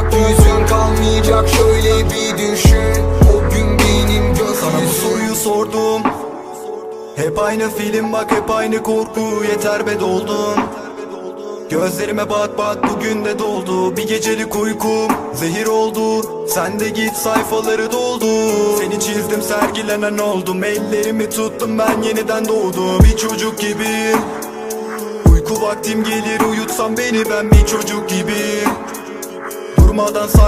bakacak yüzün kalmayacak şöyle bir düşün. O gün benim Sana bu gökyüzüm soruyu sordum. Hep aynı film bak hep aynı korku. Yeter be doldum Gözlerime bak bak bugün de doldu. Bir gecelik uykum zehir oldu. Sen de git sayfaları doldu. Seni çizdim sergilenen oldum. Ellerimi tuttum ben yeniden doğdum. Bir çocuk gibiyim. Uyku vaktim gelir uyutsam beni ben bir çocuk gibiyim Durmadan sar